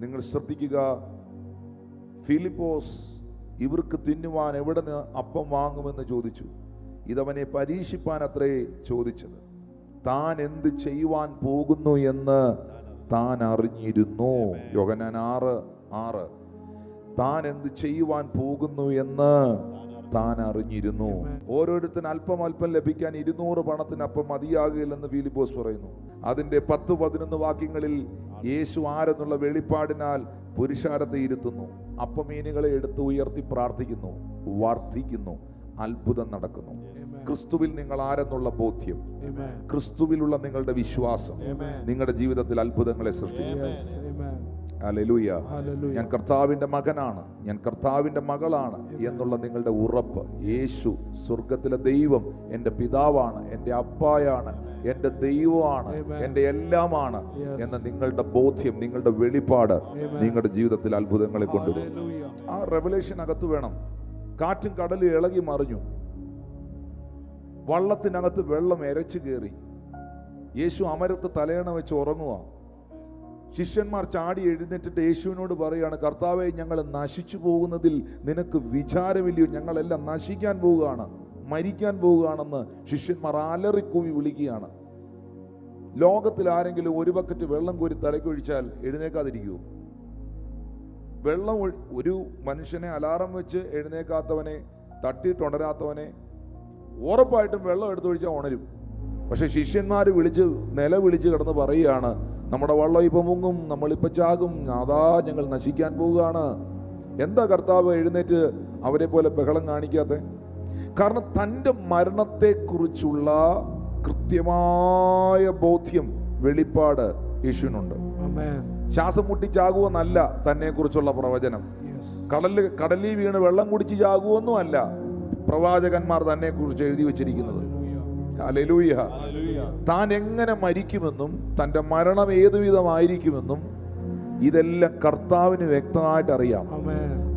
നിങ്ങൾ ശ്രദ്ധിക്കുക. ഫിലിപ്പോസ് ഇവർക്ക് തിന്നുവാൻ എവിടെ നിന്ന് അപ്പം വാങ്ങുമെന്ന് ചോദിച്ചു. ഇതവനെ പരീക്ഷിപ്പാൻ അത്രേ ചോദിച്ചത്. താൻ എന്ത് ചെയ്യുവാൻ പോകുന്നു എന്ന് താൻ അറിഞ്ഞിരുന്നു. യോഗനാൻ ആറ് ആറ്. താൻ എന്ത് ചെയ്യുവാൻ പോകുന്നു എന്ന് താൻ അറിഞ്ഞിരുന്നു. ഓരോരുത്തരും അല്പം അല്പം ലഭിക്കാൻ ഇരുന്നൂറ് പണത്തിനപ്പം മതിയാകില്ലെന്ന് ഫിലിപ്പോസ് പറയുന്നു. അതിന്റെ പത്ത് പതിനൊന്ന് വാക്യങ്ങളിൽ യേശു ആരെന്നുള്ള വെളിപ്പാടിനാൽ പുരുഷാരത്തെ ഇരുത്തുന്നു അപ്പമീനുകളെ എടുത്ത് ഉയർത്തി പ്രാർത്ഥിക്കുന്നു വർദ്ധിക്കുന്നു അത്ഭുതം നടക്കുന്നു. ക്രിസ്തുവിൽ നിങ്ങൾ ആരെന്നുള്ള ബോധ്യം. ക്രിസ്തുവിലുള്ള നിങ്ങളുടെ വിശ്വാസം. നിങ്ങളുടെ ജീവിതത്തിൽ അത്ഭുതങ്ങളെ സൃഷ്ടിക്കും. ഹല്ലേലൂയ ഞാൻ കർത്താവിന്റെ മകനാണ്. ഞാൻ കർത്താവിന്റെ മകളാണ് എന്നുള്ള നിങ്ങളുടെ ഉറപ്പ്. യേശു സ്വർഗത്തിലെ ദൈവം എന്റെ പിതാവാണ് എന്റെ അപ്പായാണ് എന്റെ ദൈവമാണ്. എന്റെ എല്ലാമാണ്. എന്ന നിങ്ങളുടെ ബോധ്യം നിങ്ങളുടെ വെളിപ്പാട് നിങ്ങളുടെ ജീവിതത്തിൽ അത്ഭുതങ്ങളെ കൊണ്ടുവരും ആ റെവലേഷൻ അകത്ത് വേണം. കാറ്റും കടലും ഇളകി മറിഞ്ഞു. വള്ളത്തിനകത്ത് വെള്ളം എരച്ചു കയറി. യേശു അമരത്ത് തലയണ വെച്ച് ഉറങ്ങുക ശിഷ്യന്മാർ ചാടി എഴുന്നേറ്റിട്ട് യേശുവിനോട് പറയുകയാണ് കർത്താവെ ഞങ്ങൾ നശിച്ചു പോകുന്നതിൽ നിനക്ക് വിചാരമില്ലയോ? ഞങ്ങളെല്ലാം നശിക്കാൻ പോവുകയാണ് മരിക്കാൻ പോവുകയാണെന്ന് ശിഷ്യന്മാർ അലറിക്കൂവി വിളിക്കുകയാണ്. ലോകത്തിൽ ആരെങ്കിലും ഒരു ബക്കറ്റ് വെള്ളം കോരി തലക്കൊഴിച്ചാൽ എഴുന്നേക്കാതിരിക്കുമോ വെള്ളം ഒരു മനുഷ്യനെ അലാറം വെച്ച് എഴുന്നേക്കാത്തവനെ തട്ടിയിട്ടുണരാത്തവനെ ഉറപ്പായിട്ടും വെള്ളം എടുത്തൊഴിച്ചാൽ ഉണരും. പക്ഷെ ശിഷ്യന്മാർ വിളിച്ച് നില വിളിച്ച് കിടന്ന് പറയുകയാണ് നമ്മുടെ വള്ളം ഇപ്പം മുങ്ങും നമ്മളിപ്പോൾ ചാകും. അതാ ഞങ്ങൾ നശിക്കാൻ പോവുകയാണ്. എന്താ കർത്താവ് എഴുന്നേറ്റ് അവരെ പോലെ ബഹളം കാണിക്കാത്ത? കാരണം തന്റെ മരണത്തെക്കുറിച്ചുള്ള കൃത്യമായ ബോധ്യം വെളിപ്പാട് യേശുവിനുണ്ട്. ശ്വാസം മുട്ടി ചാകുമെന്നല്ല തന്നെ കുറിച്ചുള്ള പ്രവചനം. കടലിൽ കടലിൽ വീണ് വെള്ളം കുടിച്ച് ചാകുമെന്നും അല്ല പ്രവാചകന്മാർ തന്നെ കുറിച്ച് എഴുതി വെച്ചിരിക്കുന്നത്. ഹല്ലേലൂയ താൻ എങ്ങനെ മരിക്കുമെന്നും തന്റെ മരണം ഏതുവിധമായിരിക്കുമെന്നും ഇതെല്ലാം കർത്താവിന് വ്യക്തമായിട്ട് അറിയാം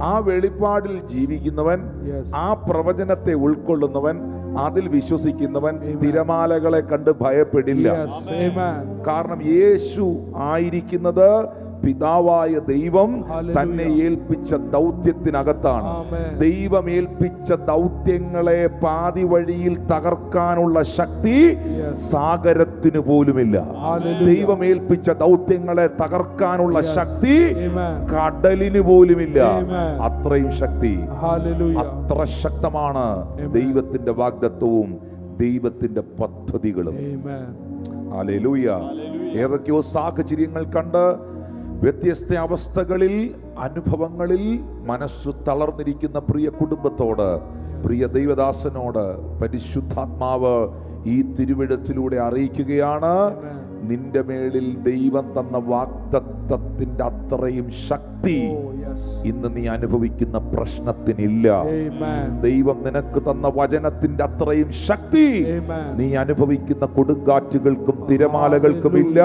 ആ വെളിപ്പാടിൽ ജീവിക്കുന്നവൻ ആ പ്രവചനത്തെ ഉൾക്കൊള്ളുന്നവൻ അതിൽ വിശ്വസിക്കുന്നവൻ തിരമാലകളെ കണ്ട് ഭയപ്പെടില്ല. കാരണം യേശു ആയിരിക്കുന്നത് പിതാവായ ദൈവം തന്നെ ഏൽപ്പിച്ച ദൗത്യത്തിനകത്താണ്. ദൈവം ഏൽപ്പിച്ച ദൗത്യങ്ങളെ പാതി വഴിയിൽ തകർക്കാനുള്ള ശക്തി. സാഗരത്തിന് പോലുമില്ല. ദൈവം ഏൽപ്പിച്ച ദൗത്യങ്ങളെ തകർക്കാനുള്ള ശക്തി. കടലിന് പോലുമില്ല. അത്രയും ശക്തി. അത്ര ശക്തമാണ് ദൈവത്തിന്റെ വാഗ്ദത്വവും ദൈവത്തിന്റെ പദ്ധതികളും. ഏതൊക്കെയോ സാഹചര്യങ്ങൾ കണ്ട് വ്യത്യസ്ത അവസ്ഥകളിൽ അനുഭവങ്ങളിൽ മനസ്സു തളർന്നിരിക്കുന്ന പ്രിയ കുടുംബത്തോട് പ്രിയ ദൈവദാസനോട് പരിശുദ്ധാത്മാവ് ഈ തിരുവിടത്തിലൂടെ അറിയിക്കുകയാണ്. നിന്റെ മേളിൽ ദൈവം തന്ന വാക്തത്വത്തിന്റെ അത്രയും ശക്തി Oh, ഇന്ന് നീ അനുഭവിക്കുന്ന പ്രശ്നത്തിനില്ല. ദൈവം നിനക്ക് തന്ന വചനത്തിന്റെ അത്രയും ശക്തി. നീ അനുഭവിക്കുന്ന കൊടുങ്കാറ്റുകൾക്കും തിരമാലകൾക്കും ഇല്ല.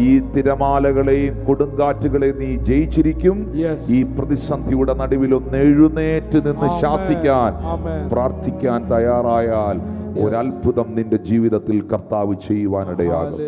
ഈ തിരമാലകളെയും കൊടുങ്കാറ്റുകളെയും നീ ജയിച്ചിരിക്കും. ഈ പ്രതിസന്ധിയുടെ നടുവിലൊന്ന് എഴുന്നേറ്റ് നിന്ന് ശാസിക്കാൻ പ്രാർത്ഥിക്കാൻ തയ്യാറായാൽ ഒരത്ഭുതം നിന്റെ ജീവിതത്തിൽ കർത്താവ് ചെയ്യുവാനിടയാകും.